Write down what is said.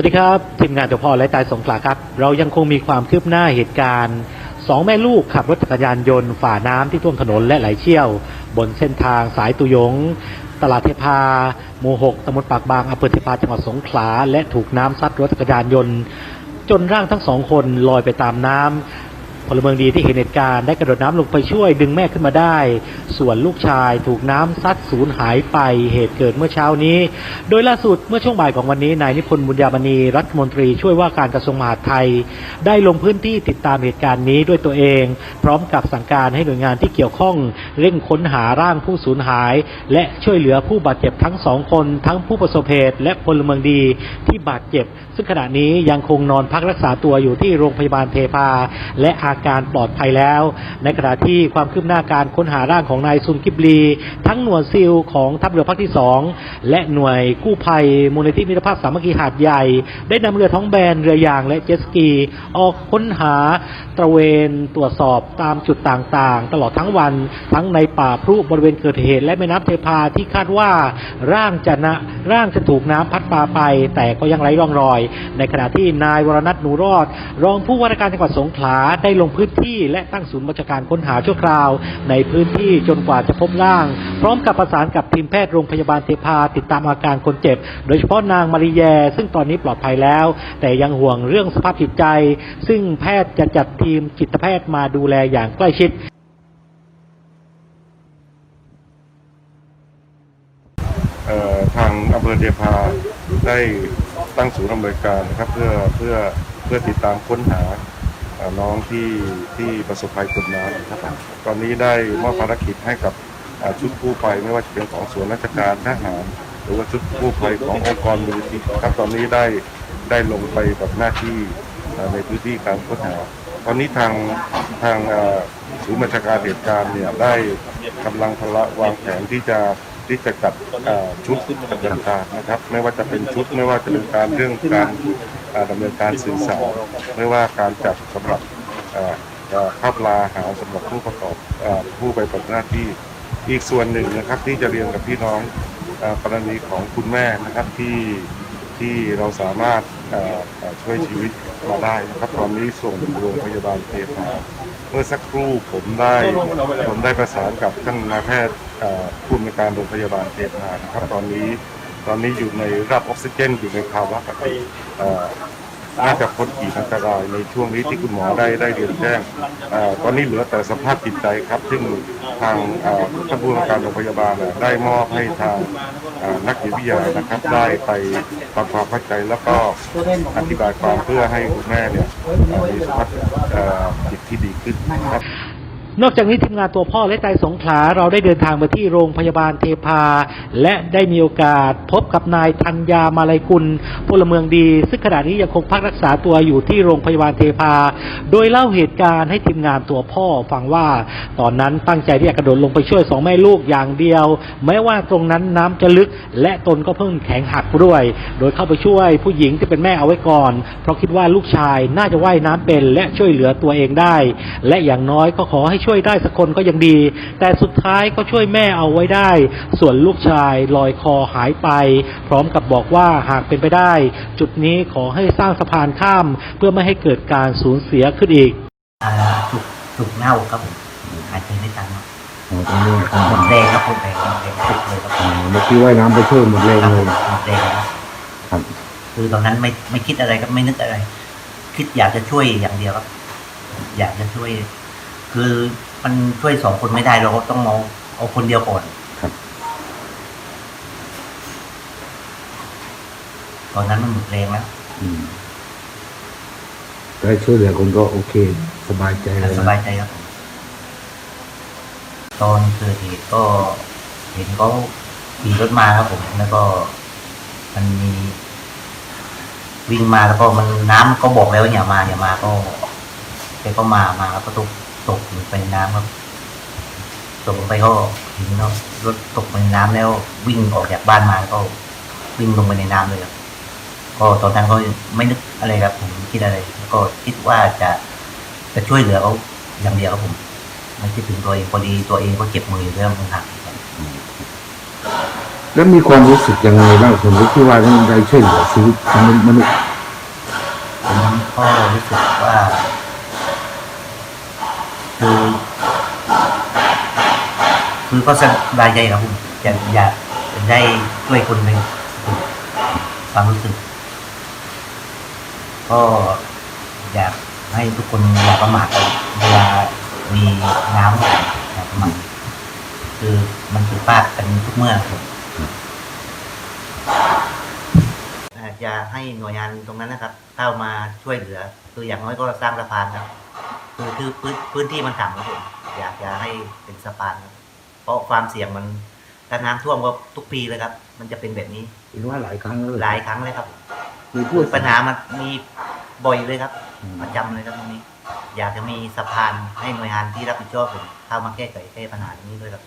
วัสดีครับ ทีมงานตัวพ่อและตายสงขลาครับ เรายังคงมีความคืบหน้าเหตุการณ์สองแม่ลูกขับรถจักรยานยนต์ฝ่าน้ำที่ท่วมถนนและไหลเชี่ยว บนเส้นทางสายตุยง ตลาดเทพาหมู่หกตำบลปากบางอำเภอเทพาจังหวัดสงขลาและถูกน้ำซัดรถจักรยานยนต์ จนร่างทั้งสองคนลอยไปตามน้ำ พลเมืองดีที่เห็นเหตุการณ์ได้กระโดดน้ำลงไปช่วยดึงแม่ขึ้นมาได้ ส่วนลูกชายถูกน้ำซัดสูญหายไปเหตุเกิดเมื่อเช้านี้ โดยล่าสุดเมื่อช่วงบ่ายของวันนี้นายนิพนธ์บุญญามณีรัฐมนตรีช่วยว่าการกระทรวงมหาดไทย ได้ลงพื้นที่ติดตามเหตุการณ์นี้ด้วยตัวเอง พร้อมกับสั่งการให้หน่วยงานที่เกี่ยวข้องเร่งค้นหาร่างผู้สูญหาย และช่วยเหลือผู้บาดเจ็บทั้งสองคน ทั้งผู้ประสบเหตุและพลเมืองดีที่บาดเจ็บ ซึ่งขณะนี้ยังคงนอนพักรักษาตัวอยู่ที่โรงพยาบาลเทพาและอาการปลอดภัยแล้ว ในขณะที่ความคืบหน้าการค้นหาร่างของนายซุนกิบลี ทั้งหน่วยซิลของทัพเรือภาคที่ 2 และหน่วยกู้ภัยมูลนิธิมิตรภาพสามัคคีหาดใหญ่ ได้นำเรือท้องแบนเรือยางและเจ็ตสกี ออกค้นหาตระเวนตรวจสอบตามจุดต่างๆ ตลอดทั้งวันทั้งในป่าพรุบริเวณเกิดเหตุและแม่น้ำเทพาที่คาดว่าร่างจะนะร่างจะถูกน้ำพัดพาไป แต่ก็ยังไร้ร่องรอย ในขณะที่นายวรนัทหนูรอด รองผู้ว่าราชการจังหวัดสงขลาได้ลงพื้นที่และตั้งศูนย์บัญชาการค้นหาชั่วคราว ในพื้นที่จนกว่าจะพบร่าง พร้อมกับประสานกับทีมแพทย์โรงพยาบาลเทพาติดตามอาการคนเจ็บ โดยเฉพาะนางมาริแย ซึ่งตอนนี้ปลอดภัยแล้ว แต่ยังห่วงเรื่องสภาพจิตใจ ซึ่งแพทย์จะจัดทีมจิตแพทย์มาดูแลอย่างใกล้ชิดทางอำเภอเทพาได้ตั้งศูนย์อำนวยการนะครับเพื่อเพื่อเพื่อติดตามค้นหา น้องที่ที่ประสบภัยจมน้ำนะครับตอนนี้ได้มอบภารกิจให้กับชุดกู้ภัยไม่ว่าจะเป็นของส่วนราชการทหารหรือว่าชุดกู้ภัยขององค์กรมูลนิธิครับตอนนี้ได้ได้ลงไปกับหน้าที่ในพื้นที่การค้นหาตอนนี้ทางทางศูนย์บัญชาการเหตุการณ์เนี่ยได้กำลังพละวางแผนที่จะ ที่จะจัดเอ่อชุดติการนะครับ ไม่ว่าจะเป็นชุดไม่ว่าจะเป็นการเรื่องการเอ่อดำเนินการสื่อสารไม่ว่าการจัดสำหรับเอ่อเอ่อข้าวปลาอาหารสำหรับผู้ประกอบเอ่อผู้ไปปฏิบัติหน้าที่ อีกส่วนหนึ่งนะครับที่จะเรียนกับพี่น้องเอ่อกรณีของคุณแม่นะครับที่ที่เราสามารถเอ่อเอ่อช่วยชีวิตมาได้นะครับตอนนี้ส่งโรงพยาบาลเทพา เมื่อสักครู่ผมได้ผมได้ประสานกับท่านนายแพทย์เอ่อผู้อำนวยการโรงพยาบาลเทพานะครับตอนนี้ตอนนี้อยู่ในรับออกซิเจนอยู่ในภาวะปกติเอ่อน่าจะพ้นขีดอันตรายในช่วงนี้ที่คุณหมอได้ได้เรียนแจ้งเอ่อตอนนี้เหลือแต่สภาพจิตใจครับ ซึ่งทางเอ่อท่านผู้อำนวยการโรงพยาบาลเนี่ยได้มอบให้ทางอ่านักจิตวิทยานะครับได้ไปทำความเข้าใจแล้วก็อธิบายความเพื่อให้คุณแม่เนี่ยเอ่อมีสภาพเอ่อจิ ตที่ดีขึ้นนะครับ นอกจากนี้ทีมงานตัวพ่อและใจสงขลาเราได้เดินทางมาที่โรงพยาบาลเทพา และได้มีโอกาสพบกับนายธัญญามาลัยกุลพลเมืองดี ซึ่งขณะนี้ยังคงพักรักษาตัวอยู่ที่โรงพยาบาลเทพา โดยเล่าเหตุการณ์ให้ทีมงานตัวพ่อฟังว่า ตอนนั้นตั้งใจที่จะกระโดดลงไปช่วยสองแม่ลูกอย่างเดียว แม้ว่าตรงนั้นน้ำจะลึก และตนก็เพิ่งแข็งหักด้วย โดยเข้าไปช่วยผู้หญิงที่เป็นแม่เอาไว้ก่อน เพราะคิดว่าลูกชายน่าจะว่ายน้ำเป็นและช่วยเหลือตัวเองได้ และอย่างน้อยก็ขอให้ช่วยได้สักคนก็ยังดี แต่สุดท้ายก็ช่วยแม่เอาไว้ได้ ส่วนลูกชายลอยคอหายไป พร้อมกับบอกว่าหากเป็นไปได้ จุดนี้ขอให้สร้างสะพานข้าม เพื่อไม่ให้เกิดการสูญเสียขึ้นอีกอ่าถูกถูกเน่าครับผมหายใจไม่ทันครับอ๋อตรงนี้ครับหมดแรงครับหมดแรงหมดแรงถูกเลยครับอ๋อเมื่อกี้ว่ายน้ำไปช่วยหมดแรงครับเลผยมหมดแรงครับครับคือตอนนั้นไม่ไม่คิดอะไรครับไม่นึกอะไร คิดอยากจะช่วยอย่างเดียวครับ อยากจะช่วย คือมันช่วยสองคนไม่ได้เราก็ต้องเอาเอาคนเดียวก่อนครับ ตอนนั้นมันหมดแรงแล้วอืมได้ช่วยเหลือคนก็โอเค สบายใจเลยสนะบายใจครับผมตอนเกิดเหตุก็เห็นเขาขี่รถมาครับผมแล้วก็มันมีวิ่งมาแล้วก็มันน้ำก็บอกแล้วว่าอย่ามาอย่ามาก็แกก็มามาแล้วก็ตก ตกลงไปในน้ำครับ ตกลงไปก็เห็นเนาะรถตกไปในน้ำแล้ววิ่งออกจากบ้านมาแล้วก็วิ่งลงไปในน้ำเลยครับ ก็ตอนนั้นก็ไม่นึกอะไรครับ ผมไม่คิดอะไรแล้วก็คิดว่าจะจะช่วยเหลือเขาอย่างเดียวครับผมไม่คิดถึงตัวเองพอดีตัวเองก็เจ็บมืออยู่เรื่องมันหักครับแล้วมีความรู้สึกยังไงบ้างสมมติที่ว่าท่านได้ช่วยเหลือชีวิตมนุษย์มนุษย์รู้สึกว่า คือคือก็สบายใจครับผมอยากอยากได้ช่วยคนหนึ่งความรู้สึก ก็อยากให้ทุกคนอย่าประมาทกันเวลามีน้ำอย่าประมาทคือมันผิดพลาดกันทุกเมื่อครับอยาจจะให้หน่วยงานตรงนั้นนะครับ เข้ามาช่วยเหลือ คืออย่างน้อยก็สร้างสะพานครับ คือคือพื้นพื้นที่มันต่ำครับผมอยากจะให้เป็นสะพานครับเพราะความเสี่ยงมันถ้าน้ำท่วมก็ทุกปีเลยครับ มันจะเป็นแบบนี้เห็นว่าหลายครั้งแล้วหลายครั้งเลยครับคือพูคือดปัญหามันมีบ่อยเลยครับอืมประจำเลยครับตรงนี้ อยากจะมีสะพานให้หน่วยงานที่รับผิดชอบเข้ามาแก้ไขแก้ปัญหาตรงนี้ด้วยครับ